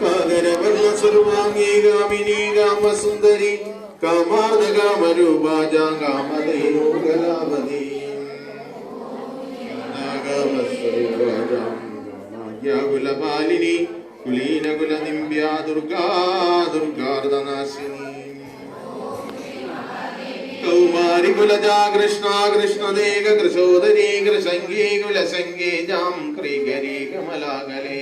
കാതരവർണ സർവാംഗീകാമിനി കാമസുന്ദരി കാമാർദ്ദ കാമരൂപാജ കാമധേനുകലാവതി കുലപാലിനി കുലീനകുല നിമ്പ്യ ദുർഗാ ദുർഗാർദ്ദനാശിനി കൗമാരി കുലജാ കൃഷ്ണ കൃഷ്ണദേക കൃശോദരീ കൃശങ്കീ കുലശങ്കേ ജാം ക്രീകരീ കമലാകലേ.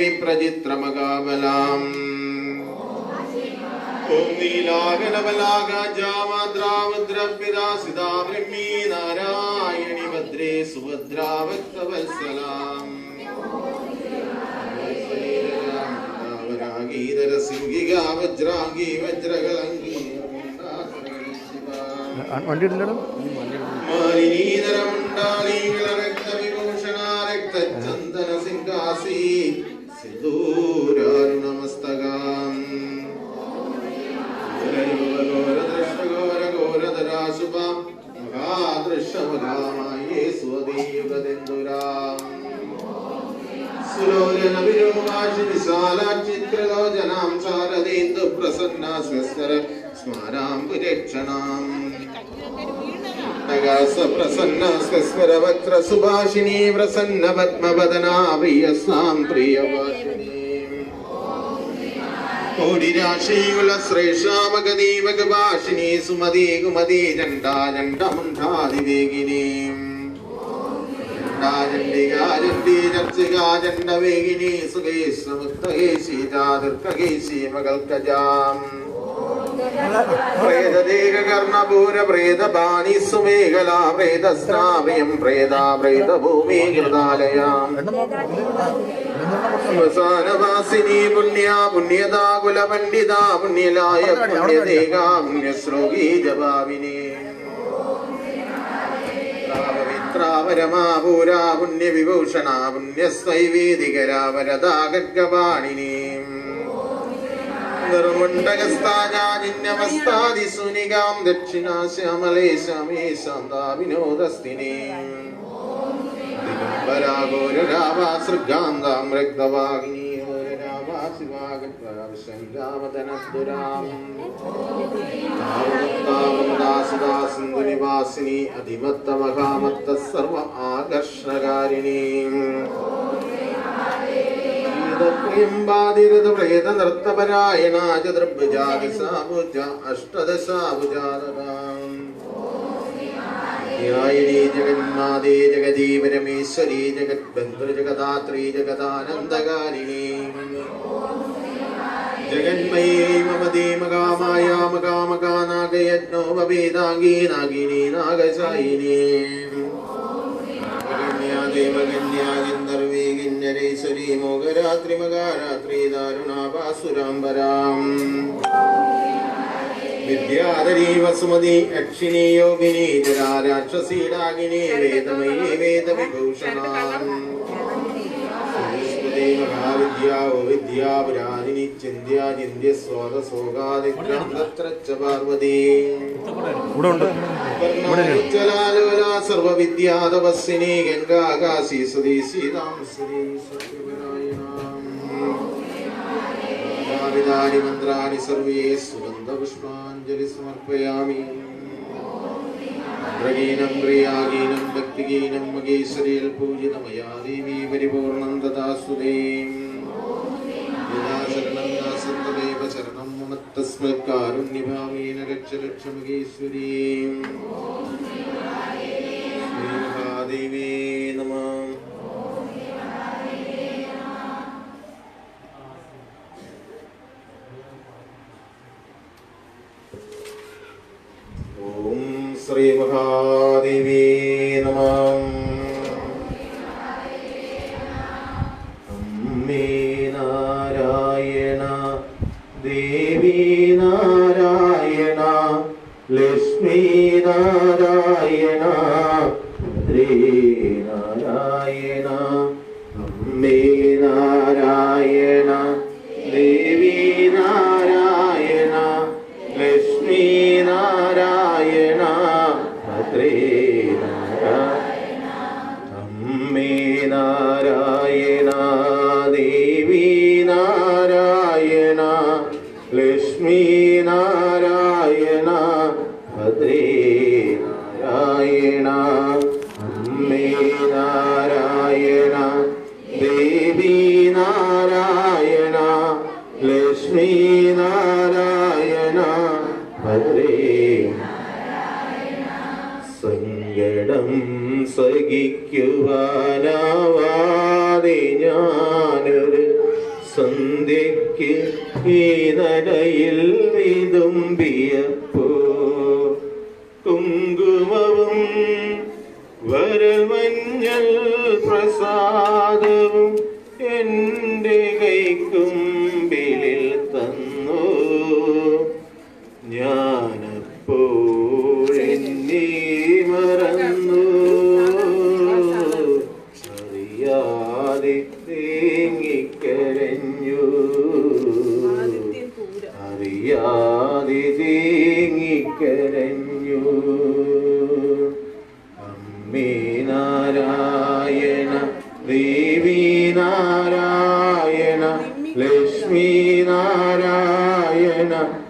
വിപ്രചിത്രമകാബലാം. ഓം ബ്രഹ്മീ നാരായണി ഭദ്രേ സുഭദ്രാവക്തവത്സലാം വരാഗീതര സിംഗിക വജ്രാംഗി വജ്രകളംഗി വണ്ടി ഇടില്ലടോ മാലിനീതരമുണ്ടാളീകള രക്തവിഭൂഷണ രക്തചന്ദന സിംഹാസി സിന്ദൂരാരുണമസ്തകാം. ഘോരഘോരദൃഷ്ടഘോരഘോരധരാശുഭ മഹാദൃശ്യമകാമായേ സ്വദീയുഗതെന്തുരാം സുലോചന വിരോമാശി വിശാലാചിത്രലോചനാം ശാരദേന്ദു പ്രസന്ന സ്വസ്തര സ്മാരാം പുരക്ഷണാം പ്രസന്ന സ്വസ്വര വക്ര സുഭാഷിണി പ്രസന്ന പത്മപദനാ പ്രിയസാം പ്രിയഭാഷിണി കോടിരാശീകുല ശ്രേഷാമകദീപക ഭാഷിണി സുമതി കുമതി ജണ്ടാ ചണ്ടമുണ്ടാതിവേഗിനി ചണ്ഡികാചണ്ഡികാചണ്ഡവേഗിനി സുഖേശ്വമുക്തകേശി ചാതുർക്കകേശി പ്രേതാ പ്രേതഭൂമി കൃതാലയാം പുണ്യ പുണ്യതാകുല പണ്ഡിത പുണ്യലായ പുണ്യദേഹ പുണ്യശ്ലോകി ജപാവിനി പവിത്രാപരമാപൂര പുണ്യവിഭൂഷണ പുണ്യസ്വൈവേദികരാവരതാഗർഗപാണിനി നിർമുണ്ടകസ്ഥാജാജിന്യമസ്താദിസുനികാം ദക്ഷിണാശ്യാമലേശമേ ശാന്താവിനോദസ്ഥിനി ദിഗംബരാഘോരരാവാസൃഗാന്താം രക്തവാഹിനി. ശിവാഗദ്രാമദനസ്തുരാം സിന്ധുനിവാസിനി അധിമത്തമകാമത്ത സർവ ആകർഷണകാരിണീ പ്രിയംബാതിരത പ്രേത നൃത്തപരായണ ചതുർഭുജാദിസാഭുജ അഷ്ടദശാഭുജാതതാം ധ്യായിനി ജഗന്മാതേ ജഗജീവരമേശ്വരി ജഗദ്ബന്ധു ജഗദാത്രീ ജഗദാനന്ദകാരിണി. ജഗന്മയേ മമതേ മകാമായ മകാമകാനാഗയജ്ഞോ വവേദാംഗീ നാഗിനി നാഗശായിനി. ദേവകന്യാഗന്ധർവീകിന്നരേശ്വരി മോഹരാത്രി മകാരാത്രി ദാരുണാപാസുരാംബരാം. വിദ്യാധരീ വസുമതി അക്ഷിണി യോഗിനി ജരാരാക്ഷസീഡാകിനി വേദമയീ വേദവിഭൂഷണാം. സംസ്കൃതി മഹാവിദ്യാവോ വിദ്യാപുരാണിനി ചിന്ത്യാ ചിന്ത്യ സ്വാദ സോഗാദിഗ്രം തത്ര ച പാർവതീ. ഇവിടെ ഉണ്ട്. ചലാലോല സർവവിദ്യാതപസ്വിനി ഗംഗാകാശി സതീ സീതാം ശ്രീ സത്യപരായണാം മന്ത്രാണി സർവേ സുഗന്ധപുഷ്പാഞ്ജലി സമർപ്പയാമി. മന്ത്രഗീനം പ്രിയാഗീനം ഭക്തിഗീനം മകേശ്വരിയിൽ പൂജിതമയാ ദേവി പരിപൂർണം തഥാസുദേം ശരണം ദാസന്തദേവ ശരണം മമ തസ്മത്കാരുണ്യഭാവേന രക്ഷ രക്ഷ മകേശ്വരീം ശ്രീമഹാദേവേ നമഃ ശ്രീ മഹാദേവേ നമ. അമ്മേ നാരായണ ദേവി നാരായണ ലക്ഷ്മി നാരായണ ശ്രീ നാരായണ. നാരായണ ലക്ഷ്മി നാരായണ ഭദ്രേ നാരായണ അമ്മേ നാരായണ ദേവി നാരായണ ലക്ഷ്മി നാരായണ ഭദ്രേ സങ്കടം സഹിക്കുവാനാവാതെ ഞാനൊരു സന്ധ്യയ്ക്ക് ഈ നടയിൽ വിതുമ്പിയപ്പോ കുങ്കുമവും വരമഞ്ഞൾ പ്രസാദവും എന്റെ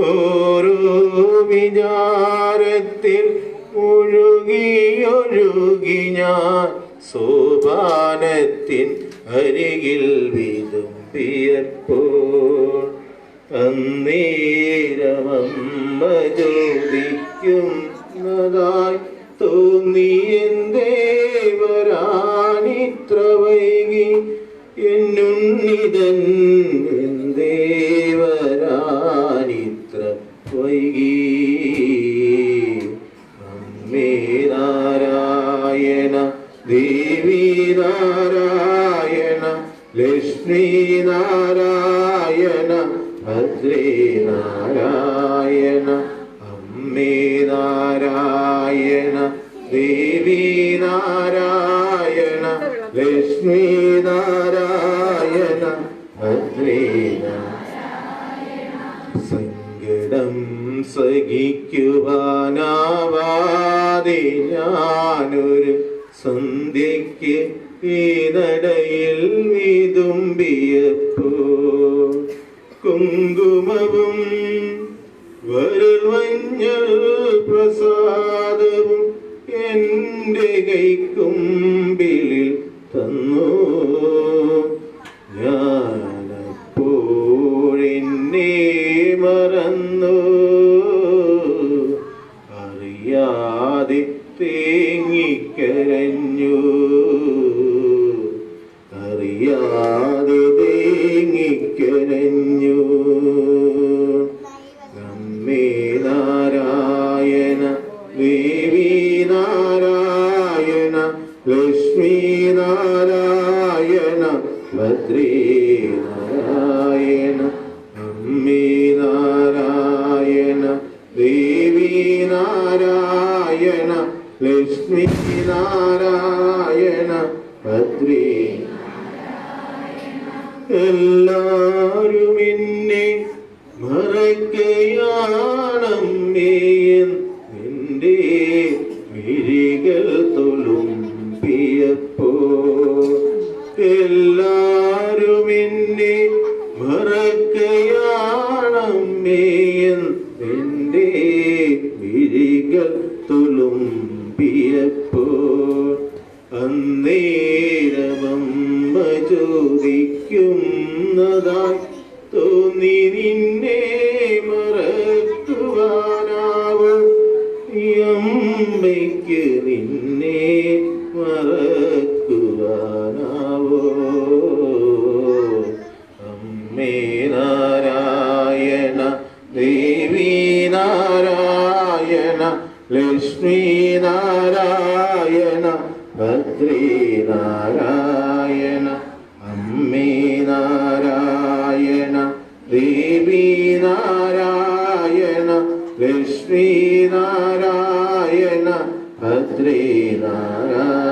ഓരോ വിചാരത്തിൽ മുഴുകിയൊഴുകി ഞാൻ സോപാനത്തിൻ അരികിൽ വിതുമ്പിയപ്പോൾ അന്നേരമമ്മ ചോദിക്കുന്നതായി തോന്നി നാരായണ ദേവി നാരായണ ലക്ഷ്മി നാരായണ ഭദ്രീന. സങ്കടം സഹിക്കുവാനാവാതെ ഞാനൊരു സന്ധ്യയ്ക്ക് ഈ നടയിൽ വിതുമ്പിയപ്പോ. കുങ്കുമവും വരൾവഞ്ഞൾ പ്രസാദവും എന്റെ കൈക്കുമ്പിളിൽ തന്നു. നാരായണ ഭദ്രേ. എല്ലാരും എന്നെ മറക്കയാണമ്മേയൻ നിന്റെ തൊലും പിയപ്പോ എല്ലാരും എന്നെ മറക്കയാണമ്മേ നിന്റെ വിരികൾ തുളുമ്പിയപ്പോ നാരായണ ഭദ്രീനാരായണ നാരായണ ദേവീനാരായണ നാരായണ ഭദ്രീ അമ്മേ നാരായണ ദേവി നാരായണ ലക്ഷ്മീ നാരായണ ഭദ്രേ നാരായണ